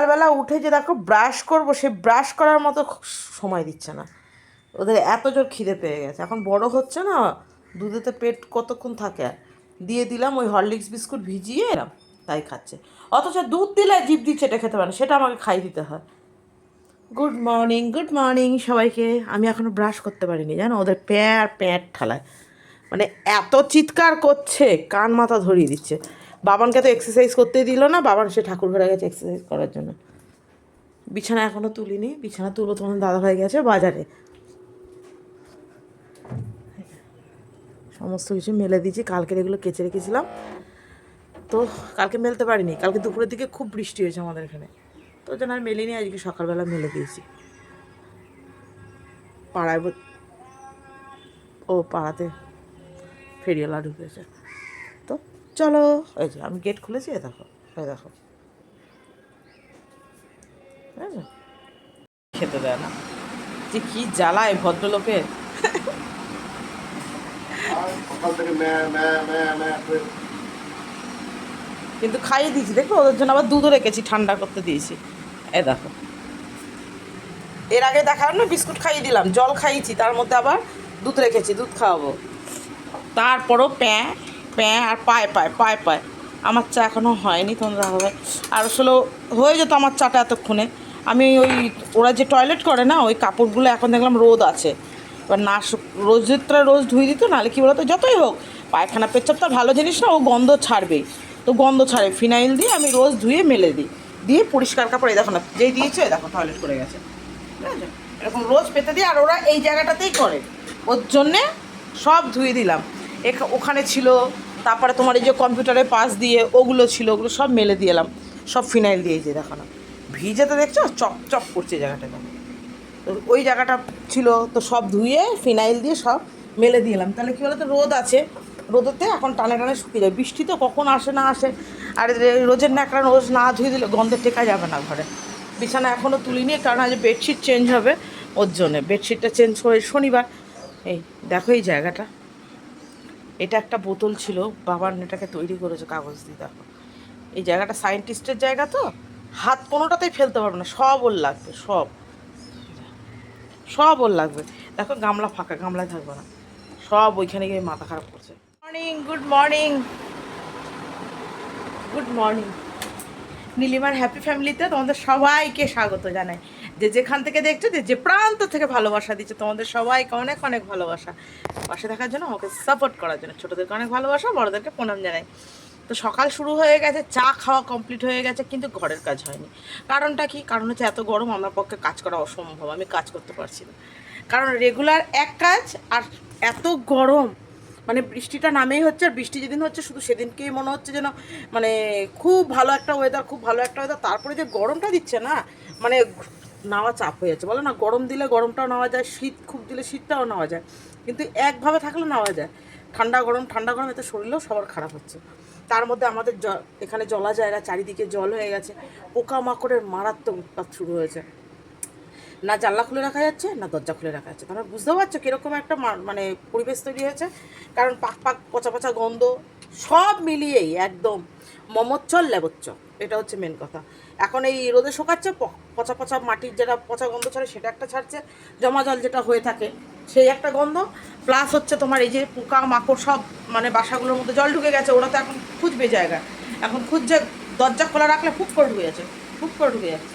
সকালবেলা উঠে যে দেখো ব্রাশ করব, সে ব্রাশ করার মতো সময় দিচ্ছে না। ওদের এত জোর খিদে পেয়ে গেছে। এখন বড় হচ্ছে না, দুধেতে পেট কতক্ষণ থাকে? আর দিয়ে দিলাম ওই হরলিক্স বিস্কুট ভিজিয়ে এলাম তাই খাচ্ছে। অথচ দুধ দিলে জিভ দিয়ে চেটে খেতে পারে সেটা আমাকে খাই দিতে হয়। গুড মর্নিং গুড মর্নিং সবাইকে। আমি এখনও ব্রাশ করতে পারিনি, জানো? ওদের প্যার প্যাট ঠালায়। মানে এত চিৎকার করছে, কান মাথা ধরিয়ে দিচ্ছে। বাবানকে তো এক্সারসাইজ করতে দিল না, বাবান সে ঠাকুর ঘরে গেছে এক্সারসাইজ করার জন্য। বিছানা এখনও তুলিনি, বিছানা তুলবো তোমার দাদা ভাই গেছে বাজারে। সমস্ত কিছু মেলে দিয়েছি কালকে এগুলো কেচে রেখেছিলাম। তো কালকে মেলতে পারিনি, কালকে দুপুরের দিকে খুব বৃষ্টি হয়েছে আমাদের এখানে। তো জন্য আর মেলিনি, আজকে সকালবেলা মেলে দিয়েছি। পাড়ায় ও পাড়াতে ফেরিওয়ালা ঢুকেছে। চলো। ওই যে, আমি গেট খুলেছি দেখো ওই দেখো। খেতে দেয় না। যে কি জ্বালায় করে কিন্তু খাইয়ে দিয়েছি দেখো ওদের জন্য আবার দুধও রেখেছি, ঠান্ডা করতে দিয়েছি। এ দেখো। এর আগে দেখালাম না, বিস্কুট খাইয়ে দিলাম, জল খাইয়েছি, তার মধ্যে আবার দুধ রেখেছি, দুধ খাওয়াবো। তারপরও প্যাঁ প্যাঁ, আর পায় পায় পায় পায়। আমার চা এখনও হয়নি, তোমরা হবে। আর আসলে হয়ে যেত আমার চাটা এতক্ষণে। আমি ওই, ওরা যে টয়লেট করে না, ওই কাপড়গুলো এখন দেখলাম রোদ আছে। এবার না শুক- রোজেরটা রোজ ধুয়ে দিত নাহলে কী বলতো, যতই হোক, পায়খানা পেচ্ছাপ তো ভালো জিনিস না, ও গন্ধ ছাড়বেই তো গন্ধ ছাড়ে, ফিনাইল দিয়ে আমি রোজ ধুয়ে মেলে দিই। দিয়ে পরিষ্কার কাপড়, এই দেখো না, যেই দিয়েছে দেখো টয়লেট করে গেছে। এরকম রোজ পেতে দিই, আর ওরা এই জায়গাটাতেই করে। ওর জন্যে সব ধুয়ে দিলাম। ওখানে ছিল, তারপরে তোমার এই যে কম্পিউটারের পাশ দিয়ে ওগুলো ছিল, ওগুলো সব মেলে দিয়ে এলাম। সব ফিনাইল দিয়ে যে দেখো না। ভিজেতে দেখছ? চপ চপ করছে জায়গাটা তো ওই জায়গাটা ছিল, তো সব ধুয়ে ফিনাইল দিয়ে সব মেলে দিলাম তাহলে কী বলতো? রোদ আছে। রোদেতে এখন টানে টানে শুকিয়ে যায়। বৃষ্টি তো কখন আসে না আসে। আর রোজের ন্যাকড়া রোজ না ধুয়ে দিলে গন্ধে টেকা যাবে না ঘরে। বিছানা এখনও তুলিনি, কারণ আজ বেডশিট চেঞ্জ হবে। ওর জন্যে। বেডশিটটা চেঞ্জ করে শনিবার। এই দেখো এই জায়গাটা। এটা একটা বোতল ছিল, বাবার এটাকে তৈরি করেছে কাগজ দিয়ে দেখো এই জায়গাটা সায়েন্টিস্টের জায়গা তো, হাত কোনোটাতেই ফেলতে পারবে না, সব ওর লাগবে, সব। সব ওর লাগবে। দেখো গামলা ফাঁকা, গামলায় থাকবে না। সব ওইখানে গিয়ে মাথা খারাপ করছে। Morning good morning good morning নীলিমার হ্যাপি ফ্যামিলিতে তোমাদের সবাইকে স্বাগত জানাই। যে যেখান থেকে দেখছ যে যে প্রান্ত থেকে ভালোবাসা দিচ্ছে, তোমাদের সবাইকে অনেক অনেক ভালোবাসা। পাশে থাকার জন্য আমাকে সাপোর্ট করার জন্য। ছোটোদেরকে অনেক ভালোবাসা, বড়োদেরকে প্রণাম জানাই। তো সকাল শুরু হয়ে গেছে, চা খাওয়া কমপ্লিট হয়ে গেছে, কিন্তু ঘরের কাজ হয়নি। কারণটা কি? কারণ হচ্ছে এত গরম, আমার পক্ষে কাজ করা অসম্ভব, আমি কাজ করতে পারছি না। কারণ রেগুলার এক কাজ আর এত গরম মানে বৃষ্টিটা নামেই হচ্ছে, আর বৃষ্টি যেদিন হচ্ছে, শুধু সেদিনকেই মনে হচ্ছে যেন মানে খুব ভালো একটা ওয়েদার খুব ভালো একটা ওয়েদার তারপরে যে গরমটা দিচ্ছে না মানে নাওয়া চাপ হয়ে যাচ্ছে। বলো না, গরম দিলে গরমটাও নেওয়া যায়, শীত খুব দিলে শীতটাও নেওয়া যায়। কিন্তু একভাবে থাকলে নেওয়া যায়। ঠান্ডা গরম ঠান্ডা গরম, এতে শরীরও সবার খারাপ হচ্ছে। তার মধ্যে আমাদের এখানে জলা জায়গা চারিদিকে জল হয়ে গেছে। পোকামাকড়ের মারাত্মক উৎপাত শুরু হয়েছে। না জানলা খুলে রাখা যাচ্ছে, না দরজা খুলে রাখা যাচ্ছে। তোমরা বুঝতে পারছ কীরকম একটা মানে পরিবেশ তৈরি হয়েছে। কারণ পাক পাক, পচা পচা গন্ধ, সব মিলিয়েই একদম মমচ্চল লেবচ্চল এটা হচ্ছে মেন কথা। এখন এই রোদে শুকাচ্ছে পচা পচা মাটির যেটা পচা গন্ধ ছাড়ে সেটা একটা ছাড়ছে। জমা জল যেটা হয়ে থাকে, সেই একটা গন্ধ। প্লাস হচ্ছে তোমার এই যে পোকা, মাকড় সব মানে বাসাগুলোর মধ্যে জল ঢুকে গেছে, ওরা তো এখন খুঁজবে জায়গা এখন খুঁজছে, দরজা খোলা রাখলে ফুক করে ঢুকে যাচ্ছে ফুক করে ঢুকে যাচ্ছে।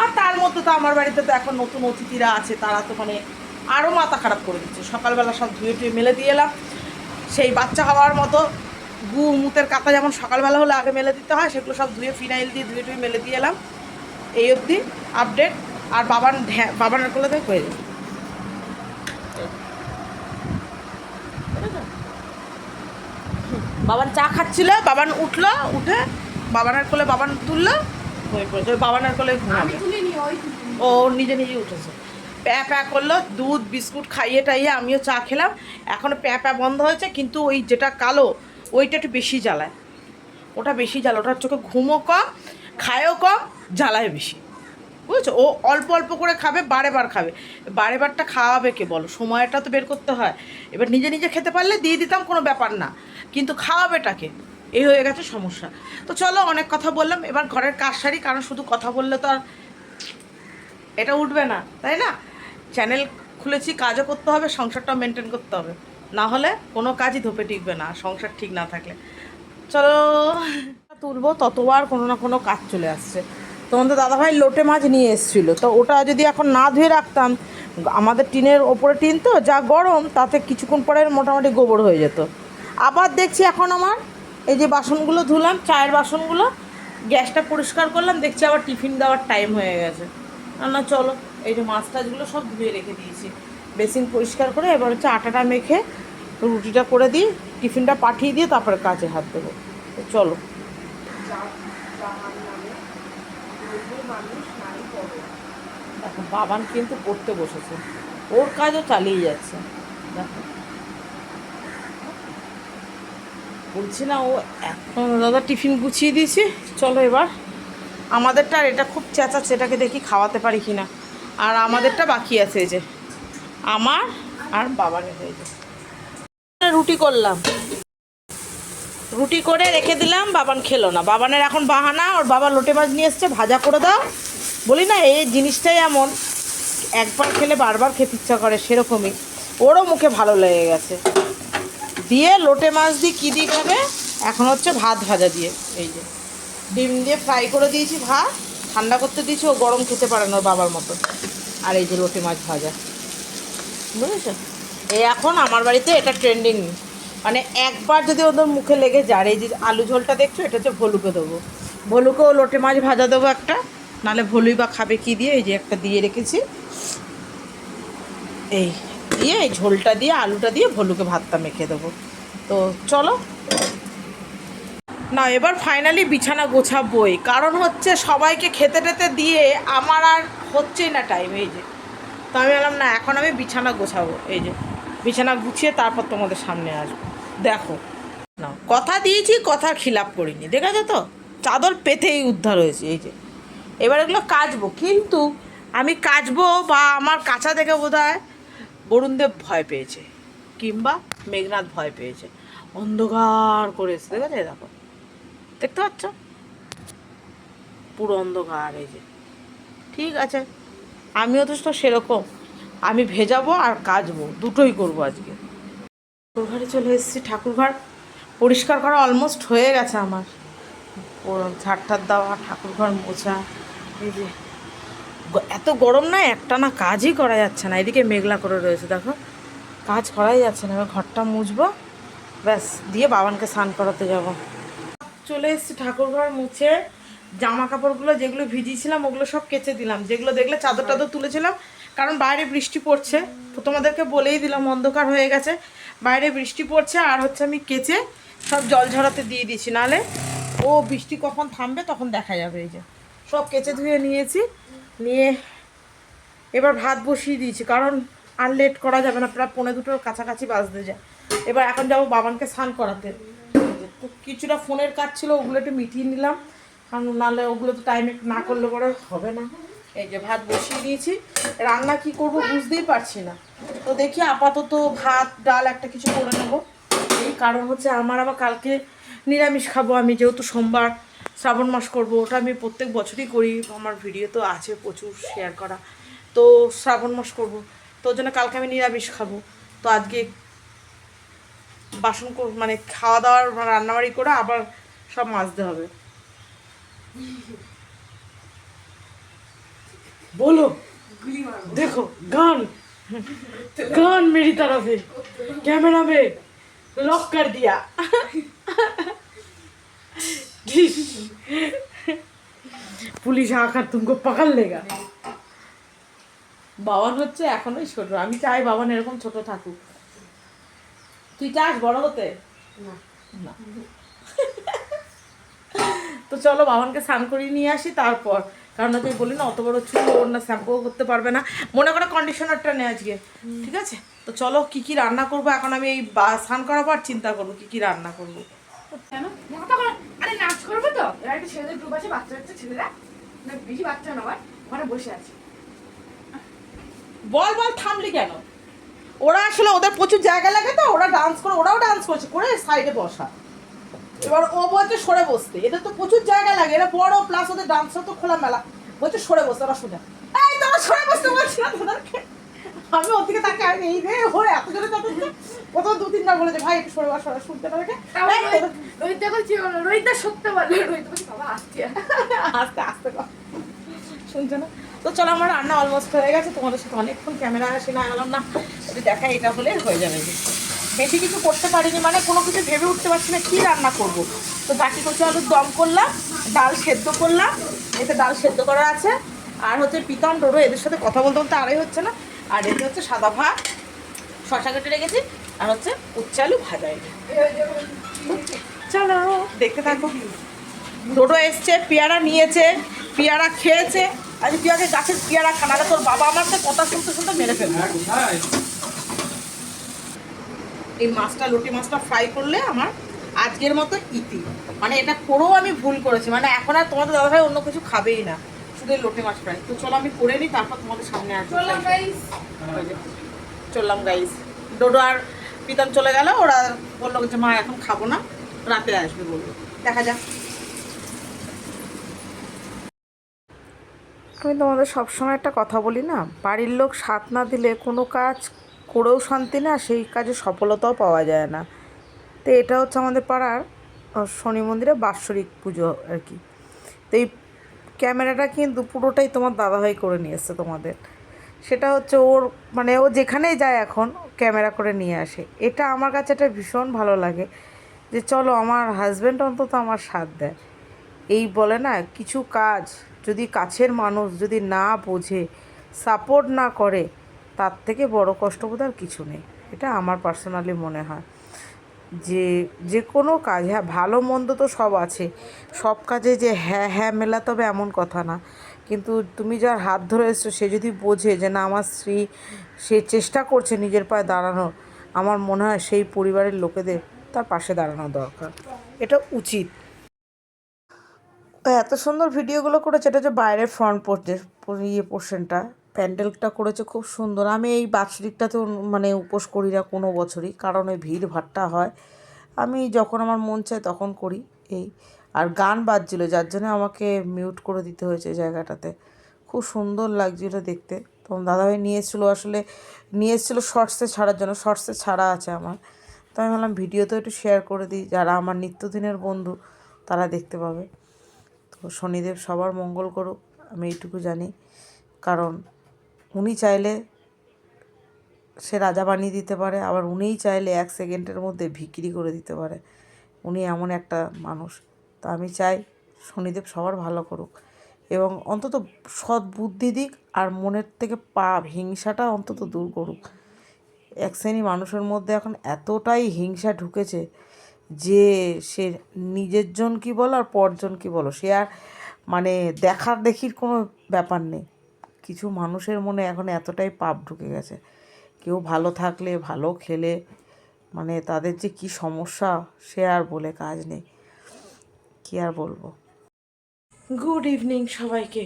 আর তার মধ্যে তো আমার বাড়িতে তো এখন নতুন অতিথিরা আছে, তারা তো মানে আরও মাথা খারাপ করে দিচ্ছে। সকালবেলা সব ধুয়ে টুয়ে মেলে দিয়ে এলাম। সেই বাচ্চা হওয়ার মতো গু মুতের কাতা যেমন সকালবেলা হলে আগে মেলে দিতে হয়, সেগুলো সব ধুয়ে ফিনাইল দিয়ে ধুয়ে টুয়ে মেলে দিয়ে এলাম। এই অবধি আপডেট আর বাবান ঢ্যা- বাবানের কোলে থেকে হয়ে যাবে বাবান চা খাচ্ছিল, বাবান উঠল, উঠে বাবানের কোলে বাবান তুললো। হয়ে পড়েছে বাবানের কোলে ঘুমাবে। ও নিজে নিজে উঠেছে। প্যা প্যা করল দুধ বিস্কুট খাইয়ে টাইয়ে আমিও চা খেলাম। এখনও প্যা প্যা বন্ধ হয়েছে কিন্তু ওই যেটা কালো ওইটা একটু বেশি জ্বালায়। ওটা বেশি জ্বালা ওটার চোখে ঘুমও কম খায়ও কম জ্বালায় বেশি। বুঝেছ? ও অল্প অল্প করে খাবে বারে বার খাবে। বারে বারটা খাওয়াবে কে বলো? সময়টা তো বের করতে হয়। এবার নিজে নিজে খেতে পারলে দিয়ে দিতাম কোনো ব্যাপার না। কিন্তু খাওয়াবেটাকে এই হয়ে গেছে সমস্যা। তো চলো অনেক কথা বললাম, এবার ঘরের কাজ সারি, কারণ শুধু কথা বললে তো আর এটা উঠবে না, তাই না? চ্যানেল খুলেছি, কাজও করতে হবে, সংসারটাও মেনটেন করতে হবে। না হলে কোনো কাজই ধোপে টিকবে না সংসার ঠিক না থাকলে। চলো, তুলবো ততবার কোনো না কোনো কাজ চলে আসছে। তোমাদের দাদাভাই লোটে মাছ নিয়ে এসেছিল, তো ওটা যদি এখন না ধুয়ে রাখতাম, আমাদের টিনের ওপরে টিন তো, যা গরম, তাতে কিছুক্ষণ পরে মোটামুটি গোবর হয়ে যেত। আবার দেখছি এখন আমার এই যে বাসনগুলো ধুলাম, চায়ের বাসনগুলো, গ্যাসটা পরিষ্কার করলাম, দেখছি আবার টিফিন দেওয়ার টাইম হয়ে গেছে। না, চলো, এই যে মাছ টাছগুলো সব ধুয়ে রেখে দিয়েছি। বেসিন পরিষ্কার করে এবার হচ্ছে আটাটা মেখে রুটিটা করে দিই টিফিনটা পাঠিয়ে দিয়ে তারপরে কাজে হাত দেবো। চলো। দেখো, বাবান কিন্তু পড়তে বসেছে। ওর কাজও চালিয়ে যাচ্ছে। দেখো। বলছি না, ও এখন দাদা টিফিন গুছিয়ে দিয়েছি। চলো এবার। আমাদেরটা আর এটা খুব চেঁচাচ্ছে, এটাকে দেখি খাওয়াতে পারি কি না আর আমাদেরটা বাকি আছে এই যে। আমার আর বাবানের হয়ে যে রুটি করলাম। রুটি করে রেখে দিলাম, বাবান খেলো না। বাবানের এখন বাহানা, ওর বাবা লোটে মাছ নিয়ে এসছে, ভাজা করে দাও। বলি না, এই জিনিসটাই এমন। একবার খেলে বারবার খেতে ইচ্ছা করে, সেরকমই। ওরও মুখে ভালো লেগে গেছে। দিয়ে লোটে মাছ দিয়ে কী দিয়ে খাবে? এখন হচ্ছে ভাত ভাজা দিয়ে, এই যে। ডিম দিয়ে ফ্রাই করে দিয়েছি ভাত, ঠান্ডা করতে দিয়েছি, ও গরম খেতে পারে না বাবার মতো। আর এই যে লোটে মাছ ভাজা। বুঝেছ? এই এখন আমার বাড়িতে এটা ট্রেন্ডিং মানে একবার যদি ওদের মুখে লেগে যায়, এই যে আলু ঝোলটা দেখছ, এটা হচ্ছে ভলুকে দেবো। ভলুকেও লোটে মাছ ভাজা দেবো একটা নাহলে ভলুই বা খাবে কি দিয়ে, এই যে একটা দিয়ে রেখেছি। এই। দিয়ে, এই ঝোলটা দিয়ে, আলুটা দিয়ে ভলুকে ভাতটা মেখে দেবো। তো চলো। না, এবার ফাইনালি বিছানা গোছাবোই। কারণ হচ্ছে সবাইকে খেতে টেতে দিয়ে আমার আর হচ্ছেই না টাইম এই যে। তো আমি বললাম, না, এখন আমি বিছানা গোছাবো। এই যে, বিছানা গুছিয়ে তারপর তোমাদের সামনে আসব। দেখো, না, কথা দিয়েছি, কথা খিলাপ করিনি, দেখেছ তো? চাদর পেতেই উদ্ধার হয়েছে, এই যে। এবার এগুলো কাচবো, কিন্তু আমি কাচবো বা আমার কাঁচা দেখে বোধ হয় বরুণদেব ভয় পেয়েছে, কিংবা মেঘনাথ ভয় পেয়েছে। অন্ধকার করেছে দেখেছ? এই দেখো। দেখতে পাচ্ছ? পুরো অন্ধকার, এই যে। ঠিক আছে তো তো সেরকম। আমি ভেজাবো আর কাচবো, দুটোই করব আজকে। ঠাকুর ঘরে চলে এসেছি ঠাকুর ঘর পরিষ্কার করা অলমোস্ট হয়ে গেছে আমার। ঝাড় ঠাট দেওয়া ঠাকুর ঘর মোছা, এই যে। এত গরম না একটা না কাজই করা যাচ্ছে না। এদিকে মেঘলা করে রয়েছে, দেখো। কাজ করাই যাচ্ছে না, এবার ঘরটা মুছবো। ব্যাস, দিয়ে বাবানকে স্নান করাতে যাব। চলে এসেছি ঠাকুর ঘর মুছে। জামা কাপড়গুলো যেগুলো ভিজিয়েছিলাম, ওগুলো সব কেচে দিলাম। যেগুলো দেখলে চাদর টাদর তুলেছিলাম, কারণ বাইরে বৃষ্টি পড়ছে। তো তোমাদেরকে বলেই দিলাম, অন্ধকার হয়ে গেছে। বাইরে বৃষ্টি পড়ছে, আর হচ্ছে আমি কেচে সব জল ঝরাতে দিয়ে দিয়েছি। নাহলে ও বৃষ্টি কখন থামবে তখন দেখা যাবে, এই যে। সব কেচে ধুয়ে নিয়েছি। নিয়ে এবার ভাত বসিয়ে দিয়েছি, কারণ আর লেট করা যাবে না, প্রায় পৌনে দুটোর কাছাকাছি বাজতে যায়। এবার এখন যাব বাবানকে স্নান করাতে। তো কিছুটা ফোনের কাজ ছিল, ওগুলো একটু মিটিয়ে নিলাম, কারণ নাহলে ওগুলো তো টাইমে না করলে পরে হবে না। এই যে ভাত বসিয়ে দিয়েছি, রান্না কি করব বুঝতেই পারছি না। তো দেখি আপাতত ভাত, ডাল একটা কিছু করে নেব। এই কারণ হচ্ছে আমার আবার কালকে নিরামিষ খাব আমি, যেহেতু সোমবার। শ্রাবণ মাস করব ওটা আমি প্রত্যেক বছরই করি আমার ভিডিও তো আছে প্রচুর শেয়ার করা তো শ্রাবণ মাস করব তো ওই জন্য কালকে আমি নিরামিষ খাবো তো আজকে বাসন কর- মানে খাওয়া দাওয়ার রান্নাবাড়ি করে আবার সব মাজতে হবে बोलो देखो गान गान मेरी तरफ है कैमरा में लॉक कर दिया পুলিশ আকার তুমি পাকাল লেগা। বাবান হচ্ছে এখনই ছোট আমি চাই বাবান এরকম ছোট থাকুক। তুই চাস বড় হতে? তো চলো বাবানকে স্নান করিয়ে নিয়ে আসি তারপর। কারণ তুই বলি না অত বড় চুল ওর না শ্যাম্পু করতে পারবে না। মনে করে কন্ডিশনারটা নেই আজকে ঠিক আছে? তো চলো কি কি রান্না করব? এখন আমি এই স্নান করার পর চিন্তা করব কি কি রান্না করব। কেন? নাচ করব তো? এরা একটা ছেলেদের গ্রুপ আছে, বাচ্চা বাচ্চা ছেলেরা। না, বেশি বাচ্চা না আবার ওখানে বসে আছে। বল বল, থামলি কেন? ওরা আসলে ওদের প্রচুর জায়গা লাগে তো, ওরা ডান্স করে, ওরাও ডান্স করছে, করে সাইডে বসা। এবার ও বলছে সরে বসতে এটা তো প্রচুর জায়গা লাগে এটা বড় প্লাস ওদের ডান্সার তো খোলা মেলা। বলছে সরে বসতে, ওরা শুনে। এই সরে বসতে বলছি না আমি ওদিকে তাকে আমি এই রে ওরে তাদেরকে প্রথম দু তিনবার বলেছে ভাই একটু সরে শুনতে তারপর রোহিত- দেখো রোহিত সত্যি বলল রোহিত বলছে বাবা আসছি আস্তে। আস্তে শুনছো না? তো চলো আমার রান্না অলমোস্ট হয়ে গেছে। তোমাদের সাথে অনেকক্ষণ ক্যামেরা আসে না গেলাম না। যদি দেখা এটা হলে হয়ে যাবে। বেশি কিছু করতে পারিনি মানে কোনো কিছু ভেবে উঠতে পারছি না কী রান্না করব। তো বাকি কচু আলুর দম করলাম ডাল সেদ্ধ করলাম। এতে ডাল সেদ্ধ করা আছে। আর হচ্ছে পিতন ডোরো এদের সাথে কথা বলতে বলতে আড়াই হচ্ছে না। আর এতে হচ্ছে সাদা ভাত। শশা কেটে রেখেছি আর হচ্ছে উচ্চ আলু ভাজা এটা। চলো দেখতে থাকো। ডোডো এসছে পেয়ারা নিয়েছে পেয়ারা খেয়েছে। আজ তুই আগে গাছের পেয়ারা খানা তোর বাবা আমার সাথে কথা শুনতে শুনতে মেরে ফেলবে। এই মাছটা লুটি মাছটা ফ্রাই করলে আমার আজকের মতো ইতি। মানে এটা করেও আমি ভুল করেছি মানে এখন আর তোমাদের দাদাভাই অন্য কিছু খাবেই না। শুধু এই লোটে মাছ ফ্রাই তো চলো আমি করে নিই তারপর তোমাদের সামনে আসব। চললাম গাইস ডোডো আর পিতম চলে গেল, ওরা বলল যে, মা, এখন খাব না, রাতে আসবে বলল। দেখা যাক। আমি তোমাদের সবসময় একটা কথা বলি না, বাড়ির লোক সাথ না দিলে কোনো কাজ করেও শান্তি না, সেই কাজে সফলতাও পাওয়া যায় না। তো এটা হচ্ছে আমাদের পাড়ার শনি মন্দিরে বাৎসরিক পুজো আর কি। তো এই ক্যামেরাটা কিন্তু পুরোটাই তোমার দাদাভাই করে নিয়ে এসছে তোমাদের। সেটা হচ্ছে ওর মানে ও যেখানেই যায় এখন, ক্যামেরা করে নিয়ে আসে। এটা আমার কাছে এটা ভীষণ ভালো লাগে যে চলো, আমার হাজব্যান্ড অন্তত আমার সাথ দেয়। এই বলে না, কিছু কাজ যদি কাছের মানুষ যদি না বোঝে সাপোর্ট না করে, তার থেকে বড় কষ্ট বোধ আর কিছু নেই। এটা আমার পার্সোনালি মনে হয়। যে যে কোনো কাজ হ্যাঁ ভালো মন্দ তো সব আছে। সব কাজে যে হ্যাঁ হ্যাঁ মেলাতে হবে এমন কথা না। কিন্তু তুমি যার হাত ধরে এসছো, সে যদি বোঝে যে না, আমার স্ত্রী সে চেষ্টা করছে নিজের পায়ে দাঁড়ানোর, আমার মনে হয় সেই পরিবারের লোকেদের তার পাশে দাঁড়ানো দরকার। এটা উচিত। এত সুন্দর ভিডিওগুলো করেছে, এটা হচ্ছে বাইরের ফ্রন্ট ইয়ে পোর্শনটা প্যান্ডেলটা করেছে খুব সুন্দর। আমি এই বাৎসরিকটাতে মানে উপোস করি না কোনো বছরই, কারণ ওই ভিড় ভাট্টা হয়। আমি যখন আমার মন চায় তখন করি, এই আর গান বাজছিল, যার জন্য আমাকে মিউট করে দিতে হয়েছে জায়গাটাতে। খুব সুন্দর লাগছিল দেখতে। তখন দাদাভাই নিয়ে আসলে নিয়ে এসেছিল শর্টসে ছাড়ার জন্য শর্টসে ছাড়া আছে আমার। তো আমি ভাবলাম ভিডিওতেও একটু শেয়ার করে দিই, যারা আমার নিত্যদিনের বন্ধু তারা দেখতে পাবে। তো শনিদেব সবার মঙ্গল করুক, আমি এইটুকু জানি। কারণ উনি চাইলে সে রাজা বানিয়ে দিতে পারে, আবার উনিই চাইলে এক সেকেন্ডের মধ্যে বিক্রি করে দিতে পারে। উনি এমন একটা মানুষ। তো আমি চাই শনিদেব সবার ভালো করুক। এবং অন্তত সৎ বুদ্ধি দিক আর মনের থেকে পাপ হিংসাটা অন্তত দূর করুক। এক শ্রেণি মানুষের মধ্যে এখন এতটাই হিংসা ঢুকেছে যে সে নিজের জন কি বলো আর পরজন কি বলো, সে আর মানে দেখার দেখির কোনো ব্যাপার নেই। কিছু মানুষের মনে এখন এতটাই পাপ ঢুকে গেছে। কেউ ভালো থাকলে, ভালো খেলে মানে তাদের যে কি সমস্যা সে আর বলে কাজ নেই। কি আর বলব? গুড ইভিনিং সবাইকে।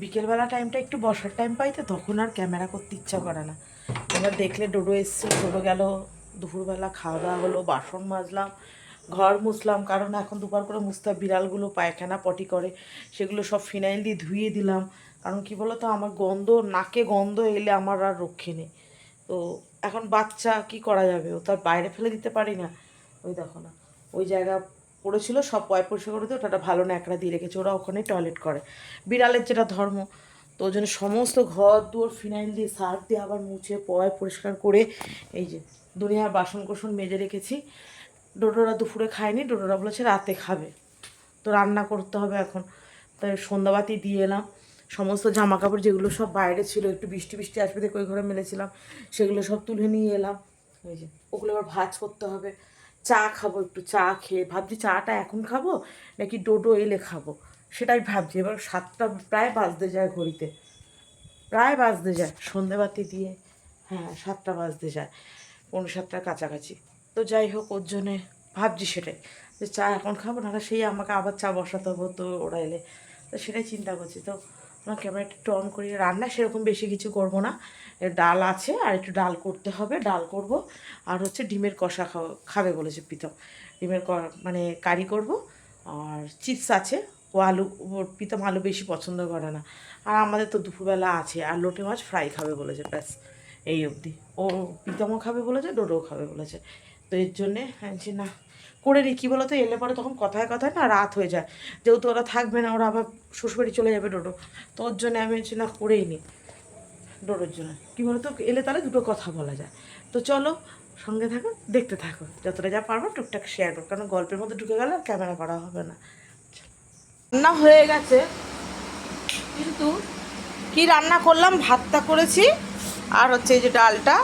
বিকেলবেলা টাইমটা একটু বসার টাইম পাই তো, তখন আর ক্যামেরা করতে ইচ্ছা করে না। এবার দেখলে ডোডো এসছে ডোডো গেল, দুপুরবেলা খাওয়া দাওয়া হলো, বাসন মাজলাম, ঘর মুছলাম, কারণ এখন দুবার করে মুছতে বিড়ালগুলো পায়খানা পটি করে, সেগুলো সব ফিনাইল দিয়ে ধুয়ে দিলাম। কারণ কি বলো তো আমার গন্ধ, নাকে গন্ধ এলে আমার আর রক্ষে নেই। তো এখন বাচ্চা কি করা যাবে? ও তার বাইরে ফেলে দিতে পারি না। ওই দেখো না, ওই জায়গা পড়েছিল, সব পয় পরিষ্কার করে দিয়ে ওটা একটা ভালো ন্যাকড়া দিয়ে রেখেছে, ওরা ওখানে টয়লেট করে। বিড়ালের যেটা ধর্ম, তো ওই জন্য সমস্ত ঘর দুয়ার ফিনাইল দিয়ে, সার্ফ দিয়ে আবার মুছে পয় পরিষ্কার করে, এই যে দুনিয়ার বাসন কোসন মেজে রেখেছি। ডোডোরা দুপুরে খায়নি, ডোডোরা বলেছে রাতে খাবে। তো রান্না করতে হবে এখন। তাই সন্ধ্যাবাতি দিয়ে এলাম। সমস্ত জামা কাপড় যেগুলো সব বাইরে ছিল, একটু বৃষ্টি বৃষ্টি আসবে দেখে ওই ঘরে মেলেছিলাম, সেগুলো সব তুলে নিয়ে এলাম। ওই যে, ওগুলো আবার ভাজ করতে হবে। চা খাব, একটু চা খেয়ে ভাবছি চাটা এখন খাব নাকি ডোডো এলে খাব? সেটাই ভাবছি। এবার সাতটা, প্রায় বাজতে যায় ঘড়িতে। প্রায় বাজতে যায়, সন্ধেবাতি দিয়ে। হ্যাঁ সাতটা বাজতে যায় পনেরো সাতটার কাছাকাছি। তো যাই হোক, ওর জন্যে ভাবছি সেটাই যে চা এখন খাব না সেই আমাকে আবার চা বসাতে হব তো ওরা এলে। তো সেটাই চিন্তা করছি। তো আমার ক্যামেরাটা একটু অন করি রান্না, সেরকম বেশি কিছু করব না। ডাল আছে, আর একটু ডাল করতে হবে, ডাল করব। আর হচ্ছে ডিমের কষা খাবে বলেছে প্রীতম। ডিমের মানে কারি করব। আর চিপস আছে, ও আলু ওর প্রীতম আলু বেশি পছন্দ করে না। আর আমাদের তো দুপুরবেলা আছে, আর লোটে মাছ ফ্রাই খাবে বলেছে, ব্যাস। এই অবধি। ও প্রীতমও খাবে বলেছে, ডোডোও খাবে বলেছে। তো এর জন্যে আমি বলছি না, করে নিই কী বলতো, এলে পরে তখন কথায় কথায় না রাত হয়ে যায়। যেহেতু ওরা থাকবে না, ওরা আবার শ্বশুরবাড়ি চলে যাবে ডোডো। তো ওর জন্য আমি হচ্ছে না করেই নিই ডোডোর জন্য। কী বলতো, এলে তাহলে দুটো কথা বলা যায়। তো চলো, সঙ্গে থাকো, দেখতে থাকো। যতটা যা পারব টুকটাক শেয়ার করো কারণ গল্পের মধ্যে ঢুকে গেলে আর ক্যামেরা করা হবে না। রান্না হয়ে গেছে। কিন্তু কি রান্না করলাম? ভাতটা করেছি, আর হচ্ছে এই যে ডালটা,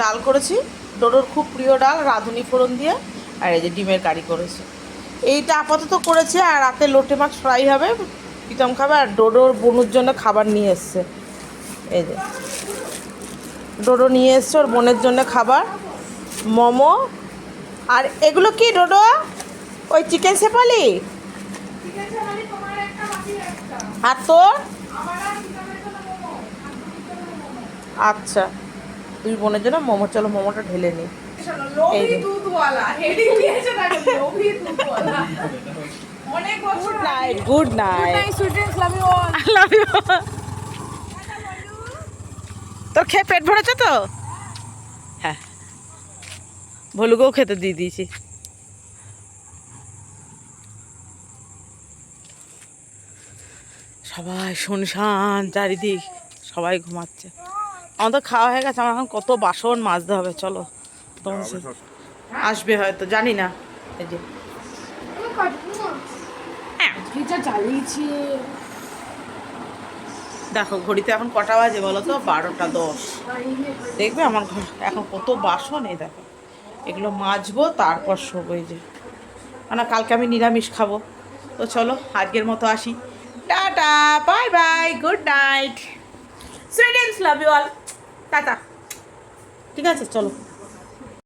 ডাল করেছি। ডোডোর খুব প্রিয় ডাল রাঁধুনি ফোড়ন দিয়ে আর এই যে ডিমের কারি করেছে। এইটা আপাতত করেছে আর রাতে লোটে মাছ ফ্রাই হবে প্রীতম খাবে আর ডোডোর বোনুর জন্য খাবার নিয়ে এসছে। এই যে। ডোডো নিয়ে এসছে ওর বোনের জন্য খাবার মোমো আর এগুলো কি ডোডো? ওই চিকেন সেপালি আর তোর? আচ্ছা। তুই বোনের জন্য মোমো চলো মোমোটা ঢেলে নি শোনো, লোভী এই যে। দুধওয়ালা হেডিং দিয়েছে তাকে লোভী দুধওয়ালা। অনেক বছর আগে। গুড নাইট লাভ ইউ তোর খেয়ে পেট ভরেছে তো? হ্যাঁ। ভলুকেও খেতে দিয়ে দিয়েছি। সবাই শুনশান চারিদিক সবাই ঘুমাচ্ছে। আমাদের খাওয়া হয়ে গেছে আমার এখন কত বাসন মাজতে হবে চলো। তোমার আসবে হয়তো জানি না। এই যে। হ্যাঁ। চালিয়েছি দেখো ঘড়িতে এখন কটা বাজে বলো তো? বারোটা দশ। দেখবে আমার ঘর এখন কত বাসন এই দেখো। এগুলো মাজবো তারপর শোবো এই যে। না কালকে আমি নিরামিষ খাব। তো চলো আজকের মতো আসি। Tata bye bye good night. সুইডেন্স লাভ ইউ অল। টাটা। ঠিক আছে চলো।